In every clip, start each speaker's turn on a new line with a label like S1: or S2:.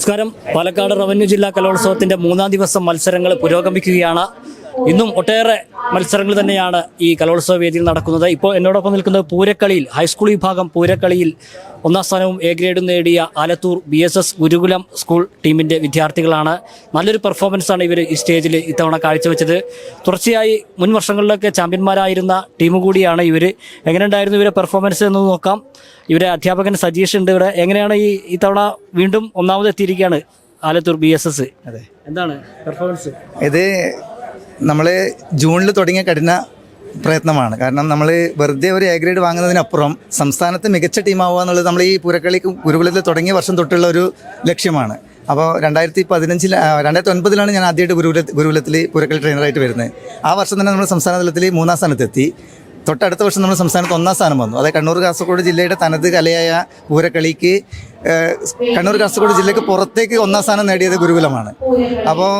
S1: നമസ്കാരം. പാലക്കാട് റവന്യൂ ജില്ലാ കലോത്സവത്തിന്റെ മൂന്നാം ദിവസം മത്സരങ്ങൾ പുരോഗമിക്കുകയാണ്. ഇന്നും ഒട്ടേറെ മത്സരങ്ങൾ തന്നെയാണ് ഈ കലോത്സവ വേദിയിൽ നടക്കുന്നത്. ഇപ്പോൾ എന്നോടൊപ്പം നിൽക്കുന്നത് പൂരക്കളിയിൽ ഹൈസ്കൂൾ വിഭാഗം പൂരക്കളിയിൽ ഒന്നാം സ്ഥാനവും എ ഗ്രേഡും നേടിയ Alathur B S S Gurukulam school ടീമിന്റെ വിദ്യാർത്ഥികളാണ്. നല്ലൊരു പെർഫോമൻസാണ് ഇവർ ഈ സ്റ്റേജിൽ ഇത്തവണ കാഴ്ചവെച്ചത്. തുടർച്ചയായി മുൻ വർഷങ്ങളിലൊക്കെ ചാമ്പ്യന്മാരായിരുന്ന ടീം കൂടിയാണ് ഇവർ എങ്ങനെയുണ്ടായിരുന്നു ഇവരെ പെർഫോമൻസ് എന്ന് നോക്കാം. ഇവരെ അധ്യാപകൻ സജീഷ് ഉണ്ട് ഇവിടെ. എങ്ങനെയാണ് ഈ ഇത്തവണ വീണ്ടും ഒന്നാമത് എത്തിയിരിക്കുകയാണ് ആലത്തൂർ ബി എസ് എസ്
S2: അതെ.
S1: എന്താണ് പെർഫോമൻസ്
S2: ഇത് നമ്മൾ ജൂണിൽ തുടങ്ങിയ കഠിന പ്രയത്നമാണ്. കാരണം നമ്മൾ വെറുതെ ഒരു എ ഗ്രേഡ് വാങ്ങുന്നതിനപ്പുറം സംസ്ഥാനത്ത് മികച്ച ടീമാവുക എന്നുള്ളത് നമ്മൾ ഈ പൂരക്കളി ഗുരുകുലത്തിൽ തുടങ്ങിയ വർഷം തൊട്ടുള്ള ഒരു ലക്ഷ്യമാണ്. അപ്പോൾ രണ്ടായിരത്തി പതിനഞ്ചിൽ രണ്ടായിരത്തി ഒൻപതിലാണ് ഞാൻ ആദ്യമായിട്ട് ഗുരുകുല ഗുരുകുലത്തിൽ പൂരക്കളി ട്രെയിനറായിട്ട് വരുന്നത്. ആ വർഷം തന്നെ നമ്മൾ സംസ്ഥാന തലത്തിൽ മൂന്നാം സ്ഥാനത്തെത്തി. തൊട്ടടുത്ത വർഷം നമ്മുടെ സംസ്ഥാനത്ത് ഒന്നാം സ്ഥാനം വന്നു. അതായത് കണ്ണൂർ കാസർഗോഡ് ജില്ലയുടെ തനത് കലയായ പൂരക്കളിക്ക് കണ്ണൂർ കാസർഗോഡ് ജില്ലയ്ക്ക് പുറത്തേക്ക് ഒന്നാം സ്ഥാനം നേടിയത് ഗുരുകുലമാണ്. അപ്പോൾ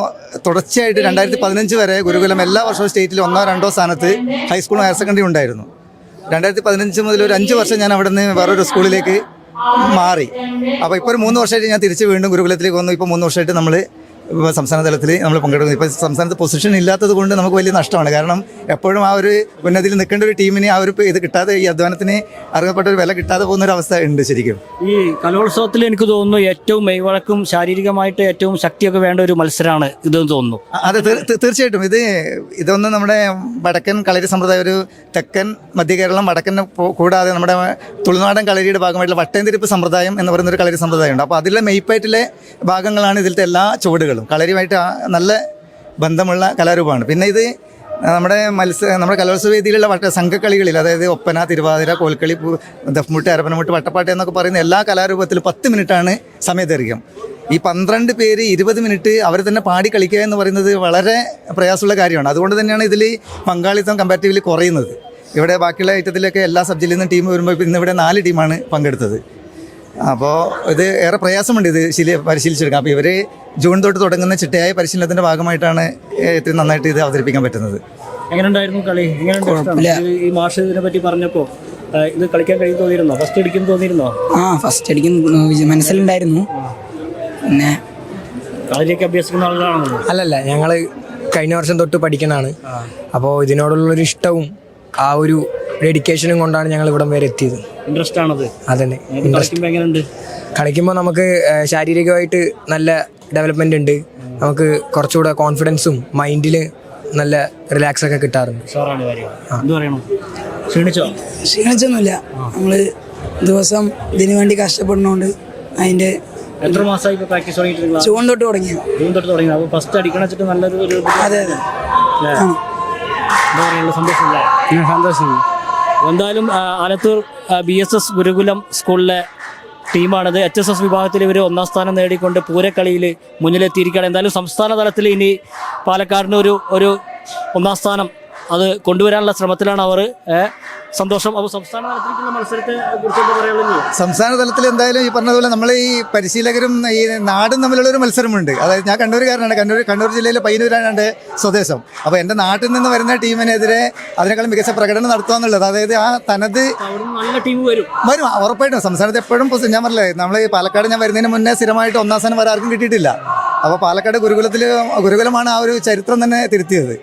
S2: തുടർച്ചയായിട്ട് രണ്ടായിരത്തി പതിനഞ്ച് വരെ ഗുരുകുലം എല്ലാ വർഷവും സ്റ്റേറ്റിൽ ഒന്നോ രണ്ടോ സ്ഥാനത്ത് ഹൈസ്കൂളും ഹയർ സെക്കൻഡറി ഉണ്ടായിരുന്നു. രണ്ടായിരത്തി പതിനഞ്ച് മുതൽ ഒരു അഞ്ച് വർഷം ഞാൻ അവിടെ നിന്ന് വേറൊരു സ്കൂളിലേക്ക് മാറി. അപ്പോൾ ഇപ്പോൾ ഒരു മൂന്ന് വർഷമായിട്ട് ഞാൻ തിരിച്ച് വീണ്ടും ഗുരുകുലത്തിലേക്ക് വന്നു. ഇപ്പോൾ മൂന്ന് വർഷമായിട്ട് നമ്മൾ ഇപ്പോൾ സംസ്ഥാന തലത്തിൽ നമ്മൾ പങ്കെടുക്കുന്നത്. ഇപ്പോൾ സംസ്ഥാനത്ത് പൊസിഷൻ ഇല്ലാത്തത് കൊണ്ട് നമുക്ക് വലിയ നഷ്ടമാണ്. കാരണം എപ്പോഴും ആ ഒരു ഉന്നതിയിൽ നിൽക്കേണ്ട ഒരു ടീമിന് ആ ഒരു ഇത് കിട്ടാതെ ഈ അധ്വാനത്തിന് അർഹപ്പെട്ട ഒരു വില കിട്ടാതെ പോകുന്ന ഒരു അവസ്ഥ ഉണ്ട് ശരിക്കും.
S1: ഈ കലോത്സവത്തിൽ എനിക്ക് തോന്നുന്നു ഏറ്റവും മെയ്വഴക്കും ശാരീരികമായിട്ട് ഏറ്റവും ശക്തിയൊക്കെ വേണ്ട ഒരു മത്സരമാണ് ഇതെന്ന് തോന്നുന്നു.
S2: അതെ തീർ- തീർ- തീർച്ചയായിട്ടും. ഇത് ഇതൊന്നും നമ്മുടെ വടക്കൻ കളരി സമ്പ്രദായം ഒരു തെക്കൻ മധ്യ കേരളം വടക്കൻ കൂടാതെ നമ്മുടെ തുളുനാടൻ കളരിയുടെ ഭാഗമായിട്ടുള്ള വട്ടേന്തിരിപ്പ് സമ്പ്രദായം എന്ന് പറയുന്ന ഒരു കളരി സമ്പ്രദായമുണ്ട്. അപ്പോൾ അതിലെ മെയ്പ്പായിട്ടുള്ള ഭാഗങ്ങളാണ് ഇതിലത്തെ എല്ലാ ചുവടുകളും. കളരിയുമായിട്ട് നല്ല ബന്ധമുള്ള കലാരൂപമാണ്. പിന്നെ ഇത് നമ്മുടെ മത്സര നമ്മുടെ കലോത്സവ വേദിയിലുള്ള വട്ട സംഘക്കളികളിൽ അതായത് ഒപ്പന തിരുവാതിര കോൽക്കളി ദഫ്മുട്ട് അരപ്പനമുട്ട് വട്ടപ്പാട്ട് എന്നൊക്കെ പറയുന്ന എല്ലാ കലാരൂപത്തിലും പത്ത് മിനിറ്റാണ് സമയദൈർഘ്യം. ഈ പന്ത്രണ്ട് പേര് ഇരുപത് മിനിറ്റ് അവർ തന്നെ പാടി കളിക്കുക എന്ന് പറയുന്നത് വളരെ പ്രയാസമുള്ള കാര്യമാണ്. അതുകൊണ്ട് തന്നെയാണ് ഇതിൽ പങ്കാളിത്തം കമ്പാരിറ്റീവ്ലി കുറയുന്നത്. ഇവിടെ ബാക്കിയുള്ള ഐറ്റത്തിലൊക്കെ എല്ലാ സബ്ജക്റ്റിൽ നിന്നും ടീം വരുമ്പോൾ ഇന്ന് ഇവിടെ നാല് ടീമാണ് പങ്കെടുത്തത്. അപ്പോൾ ഇത് ഏറെ പ്രയാസമുണ്ട് ഇത് ശീല പരിശീലിച്ചെടുക്കാം അപ്പോൾ ഇവർ ജൂൺ തൊട്ട് തുടങ്ങുന്ന ചിട്ടയായ പരിശീലനത്തിന്റെ ഭാഗമായിട്ടാണ് ഇത്രയും നന്നായിട്ട് ഇത് അവതരിപ്പിക്കാൻ പറ്റുന്നത്.
S1: എങ്ങനെയുണ്ടായിരുന്നു കളി? ഈ മാഷ് ഇതിനെ പറ്റി പറഞ്ഞപ്പോൾ ഇത് കളിക്കാൻ കഴിയും തോന്നിയിരുന്നോ? ഫസ്റ്റ് അടിക്കും തോന്നിയിരുന്നോ?
S3: ആ ഫസ്റ്റ് അടിക്കും മനസ്സിലുണ്ടായിരുന്നു. പിന്നെ
S1: കളരിയൊക്കെ അഭ്യസിക്കുന്ന ആളുകളാണല്ലോ
S4: അല്ലല്ല ഞങ്ങൾ കഴിഞ്ഞ വർഷം തൊട്ട് പഠിക്കണാണ് അപ്പോൾ ഇതിനോടുള്ളൊരു ഇഷ്ടവും ആ ഒരു ഡെഡിക്കേഷനും കൊണ്ടാണ് ഞങ്ങൾ ഇവിടം വരെ എത്തിയത്.
S1: ഇൻട്രസ്റ്റ് ആണത്.
S4: അതന്നെ.
S1: കളിക്കുമ്പോൾ എങ്ങനെയുണ്ട്?
S4: കളിക്കുമ്പോൾ നമുക്ക് ശാരീരികമായിട്ട് നല്ല ഡെവലപ്മെന്റ് ഉണ്ട്. നമുക്ക് കുറച്ചുകൂടെ കോൺഫിഡൻസും മൈൻഡിൽ നല്ല റിലാക്സ് ഒക്കെ കിട്ടാറുണ്ട്.
S1: ക്ഷീണിച്ചോ?
S3: ക്ഷീണിച്ചൊന്നുമില്ല. നമ്മൾ ദിവസം ഇതിനു വേണ്ടി കഷ്ടപ്പെടുന്നോണ്ട് അതിന്റെ
S1: എത്ര മാസമായി പ്രാക്ടീസ് തുടങ്ങിയിട്ട്
S3: ജൂൺ തൊട്ട് തുടങ്ങി
S1: ജൂൺ തൊട്ട് തുടങ്ങി അപ്പോൾ ഫസ്റ്റ് അടിക്കണം വെച്ചിട്ട് നല്ലൊരു ഒരു
S3: അതെ അതെ.
S1: എന്താ പറയുക സന്തോഷമില്ല?
S3: സന്തോഷം.
S1: എന്തായാലും Alathur B S S Gurukulam സ്കൂളിലെ ടീമാണിത്. എച്ച് എസ് എസ് വിഭാഗത്തിൽ ഇവർ ഒന്നാം സ്ഥാനം നേടിക്കൊണ്ട് പൂരക്കളിയിൽ മുന്നിലെത്തിയിരിക്കുകയാണ്. എന്തായാലും സംസ്ഥാന തലത്തിൽ ഇനി പാലക്കാടിന് ഒരു ഒരു ഒന്നാം സ്ഥാനം അത് കൊണ്ടുവരാനുള്ള ശ്രമത്തിലാണ് അവർ സന്തോഷം. അപ്പോൾ സംസ്ഥാന തലത്തിലേക്കുള്ള മത്സരത്തെ കുറിച്ച് എന്താ പറയുള്ളൂ
S2: സംസ്ഥാന തലത്തിൽ എന്തായാലും ഈ പറഞ്ഞതുപോലെ നമ്മൾ ഈ പരിശീലകരും ഈ നാടും തമ്മിലുള്ള ഒരു മത്സരമുണ്ട്. അതായത് ഞാൻ കണ്ണൂരുകാരനാണ് കണ്ണൂർ കണ്ണൂർ ജില്ലയിലെ പയ്യന്നൂരാണ് എന്റെ സ്വദേശം. അപ്പോൾ എന്റെ നാട്ടിൽ നിന്ന് വരുന്ന ടീമിനെതിരെ അതിനേക്കാളും മികച്ച പ്രകടനം നടത്തുക എന്നുള്ളത് അതായത് ആ തനത്
S1: നല്ല ടീം വരും.
S2: വരും. ഉറപ്പായിട്ടും. സംസ്ഥാനത്ത് എപ്പോഴും ഞാൻ പറഞ്ഞില്ലേ നമ്മൾ ഈ പാലക്കാട് ഞാൻ വരുന്നതിന് മുന്നേ സ്ഥിരമായിട്ട് ഒന്നാം സ്ഥാനം വരെ ആർക്കും കിട്ടിയിട്ടില്ല. അപ്പോൾ പാലക്കാട് ഗുരുകുലത്തിൽ ഗുരുകുലമാണ് ആ ഒരു ചരിത്രം തന്നെ തിരുത്തിയത്.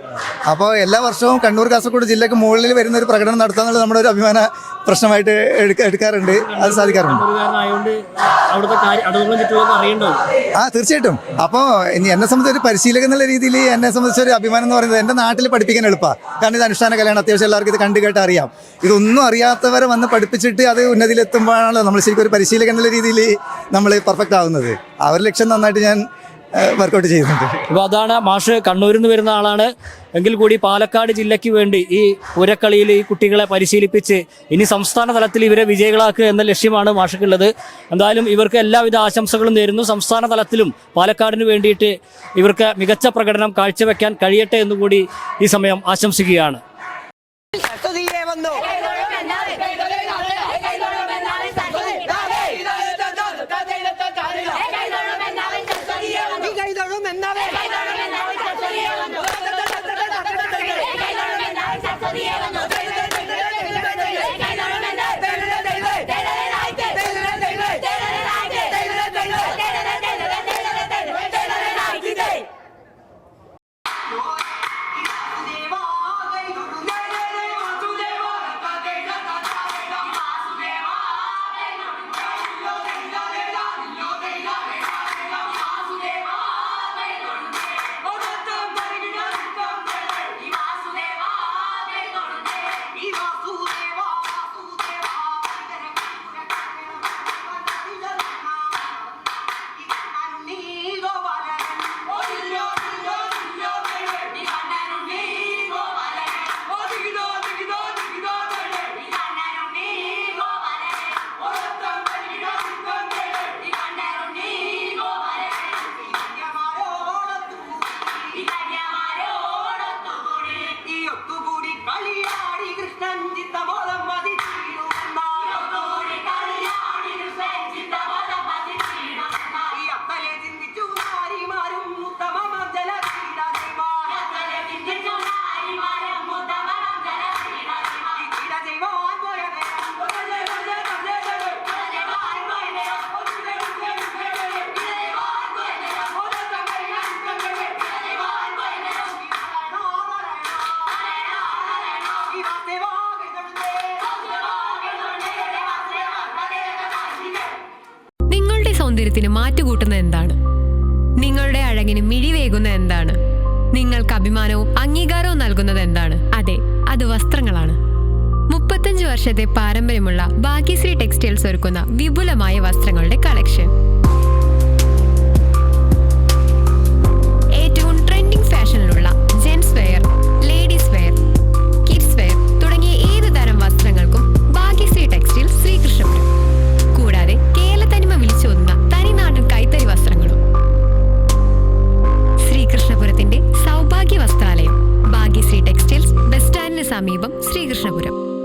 S2: അപ്പോൾ എല്ലാ വർഷവും കണ്ണൂർ കാസർഗോഡ് ജില്ലക്ക് മുകളിൽ വരുന്ന ഒരു പ്രകടനം നടത്തുക എന്നുള്ളത് നമ്മുടെ ഒരു അഭിമാന പ്രശ്നമായിട്ട് എടുക്ക എടുക്കാറുണ്ട്. അത് സാധിക്കാറുണ്ട്. ആ തീർച്ചയായിട്ടും. അപ്പോൾ ഇനി എന്നെ സംബന്ധിച്ച് ഒരു പരിശീലകൻ എന്നുള്ള രീതിയിൽ എന്നെ സംബന്ധിച്ച് ഒരു അഭിമാനം എന്ന് പറയുന്നത് എന്റെ നാട്ടിൽ പഠിപ്പിക്കാൻ എളുപ്പമാണ് കാരണം ഇത് അനുഷ്ഠാന കലയാണ്. അത്യാവശ്യം എല്ലാവർക്കും ഇത് കണ്ടു കേട്ട് അറിയാം. ഇതൊന്നും അറിയാത്തവരെ വന്ന് പഠിപ്പിച്ചിട്ട് അത് ഉന്നതിയിലെത്തുമ്പോഴാണല്ലോ നമ്മൾ ശരിക്കും ഒരു പരിശീലകൻ എന്നുള്ള രീതിയിൽ നമ്മൾ പെർഫെക്റ്റ് ആവുന്നത്. ആ ഒരു ലക്ഷ്യം നന്നായിട്ട് ഞാൻ വർക്കൗട്ട് ചെയ്യുന്നുണ്ട്.
S1: അപ്പോൾ അതാണ് മാഷ് കണ്ണൂരിൽ നിന്ന് വരുന്ന ആളാണ്. എങ്കിൽ കൂടി പാലക്കാട് ജില്ലയ്ക്ക് വേണ്ടി ഈ പൂരക്കളിയിൽ ഈ കുട്ടികളെ പരിശീലിപ്പിച്ച് ഇനി സംസ്ഥാന തലത്തിൽ ഇവരെ വിജയികളാക്കുക എന്ന ലക്ഷ്യമാണ് മാഷക്കുള്ളത് എന്തായാലും ഇവർക്ക് എല്ലാവിധ ആശംസകളും നേരുന്നു. സംസ്ഥാന തലത്തിലും പാലക്കാടിന് വേണ്ടിയിട്ട് ഇവർക്ക് മികച്ച പ്രകടനം കാഴ്ചവെക്കാൻ കഴിയട്ടെ എന്നുകൂടി ഈ സമയം ആശംസിക്കുകയാണ്.
S5: സൗന്ദര്യത്തിന് മാറ്റുകൂട്ടുന്ന എന്താണ്? നിങ്ങളുടെ അഴകിന് മിഴിവേകുന്ന എന്താണ്? നിങ്ങൾക്ക് അഭിമാനവും അംഗീകാരവും നൽകുന്നത് എന്താണ്? അതെ അത് വസ്ത്രങ്ങളാണ്. മുപ്പത്തഞ്ച് വർഷത്തെ പാരമ്പര്യമുള്ള ഭാഗ്യശ്രീ ടെക്സ്റ്റൈൽസ് ഒരുക്കുന്ന വിപുലമായ വസ്ത്രങ്ങളുടെ കളക്ഷൻ.